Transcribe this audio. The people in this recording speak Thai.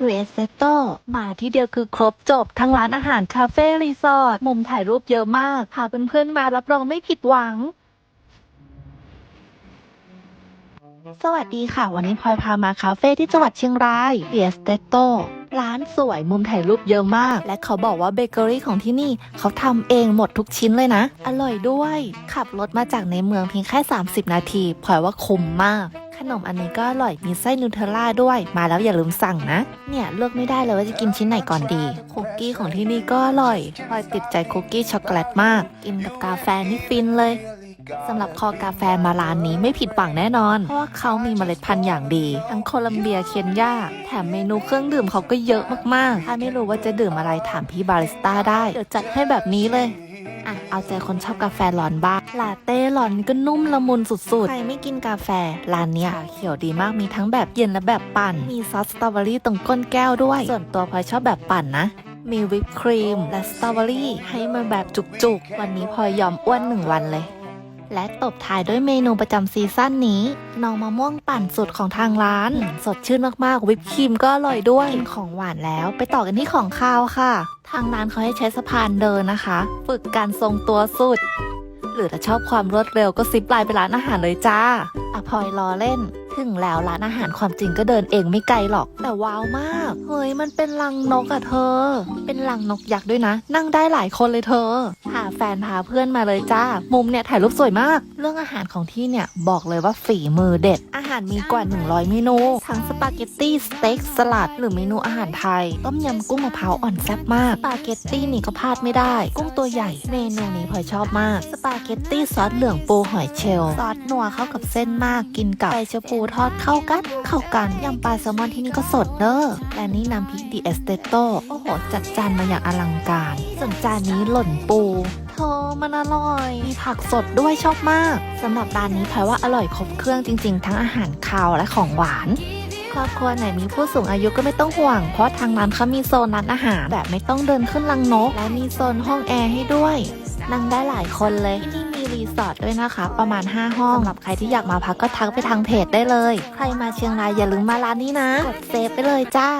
ดูเอสเซโตมาที่เดียวคือครบจบ ทั้งร้านอาหารคาเฟ่รีสอร์ทมุมถ่ายรูปเยอะมากพาเพื่อนๆมารับรองไม่ผิดหวังสวัสดีค่ะ วันนี้พลอยพามาคาเฟ่ที่จังหวัดเชียงรายเดียสเตโตร้านสวยมุมถ่ายรูปเยอะมาก และเขาบอกว่าเบเกอรี่ของที่นี่เขาทำเองหมดทุกชิ้นเลยนะ อร่อยด้วย ขับรถมาจากในเมืองเพียงแค่ 30 นาทีพลอยว่าคุ้มมาก ขนมอันนี้ก็อร่อยมีไส้นูเทลล่าด้วย มาแล้วอย่าลืมสั่งนะ เนี่ยเลือกไม่ได้เลยว่าจะกินชิ้นไหนก่อนดี คุกกี้ของที่นี่ก็อร่อยพลอยติดใจคุกกี้ช็อกโกแลตมาก กินกับกาแฟนี่ฟินเลยสำหรับคอกาแฟมาร้านนี้ไม่ผิดหวังแน่นอน เพราะว่าเขามีเมล็ดพันธุ์อย่างดี ทั้งโคลัมเบียเคนยาแถมเมนูเครื่องดื่มเขาก็เยอะมากๆ ถ้าไม่รู้ว่าจะดื่มอะไรถามพี่บาริสต้าได้ เดี๋ยวจัดให้แบบนี้เลย อะเอาใจคนชอบกาแฟร้อนบ้างลาเต้ร้อนก็นุ่มละมุนสุดๆ ใครไม่กินกาแฟ ร้านเนี้ยเขียวดีมากมีทั้งแบบเย็นและแบบปั่น มีซอสสตรอเบอรี่ตรงก้นแก้วด้วย ส่วนตัวพลอยชอบแบบปั่นนะมีวิปครีมและสตรอเบอรี่ให้มาแบบจุกๆ วันนี้พลอยยอมอ้วนหนึ่งวันเลย และตบท้ายด้วยเมนูประจำซีซั่นนี้น้องมะม่วงปั่นสุดของทางร้าน สดชื่นมากๆ วิปครีมก็อร่อยด้วยกินของหวานแล้ว ไปต่อกันที่ของข้าวค่ะ ทางร้านเขาให้ใช้สะพานเดินนะคะ ฝึกการทรงตัวสุด หรือถ้าชอบความรวดเร็วก็ซิปไลน์ไปร้านอาหารเลยจ้าอะพลอยรอเล่นถึงแล้วร้านอาหารความจริงก็เดินเองไม่ไกลหรอก แต่ว้าวมาก เฮ้ยมันเป็นรังนกอะเธอ เป็นรังนกยักษ์ด้วยนะ นั่งได้หลายคนเลยเธอพาแฟนพาเพื่อนมาเลยจ้า มุมเนี่ยถ่ายรูปสวยมาก เรื่องอาหารของที่เนี่ยบอกเลยว่าฝีมือเด็ด อาหารมีกว่า 100 เมนู ทั้งสปาเกตตี้สเต็กสลัด หรือเมนูอาหารไทย ต้มยำกุ้งมะพร้าวอ่อนแซ่บมาก สปาเกตตี้นี่ก็พลาดไม่ได้ กุ้งตัวใหญ่ เมนูนี้พลอยชอบมาก สปาเกตตี้ซอสเหลืองปูหอยเชลล์ซอสนัวเข้ากับเส้นมาก กินกับใบชะพูทอดเข้ากันเข้ากันยำปลาแซลมอนที่นี่ก็สดเด้อและนี่น้ำพริกดีเอสเตโตโอ้โห จัดจานมาอย่างอลังการ ส่วนจานนี้หล่นปูเธอมันอร่อย มีผักสดด้วยชอบมากสำหรับร้านนี้พลอยว่าอร่อยครบเครื่องจริง ๆ ทั้งอาหารคาวและของหวานครอบครัวไหนมีผู้สูงอายุก็ไม่ต้องห่วง เพราะทางร้านเขามีโซนร้านอาหารแบบไม่ต้องเดินขึ้นลังนก และมีโซนห้องแอร์ให้ด้วย นั่งได้หลายคนเลย ที่นี่มีรีสอร์ทด้วยนะคะ ประมาณ 5 ห้องสำหรับใครที่อยากมาพักก็ทักไปทางเพจได้เลย ใครมาเชียงรายอย่าลืมมาร้านนี้นะกดเซฟไปเลยจ้า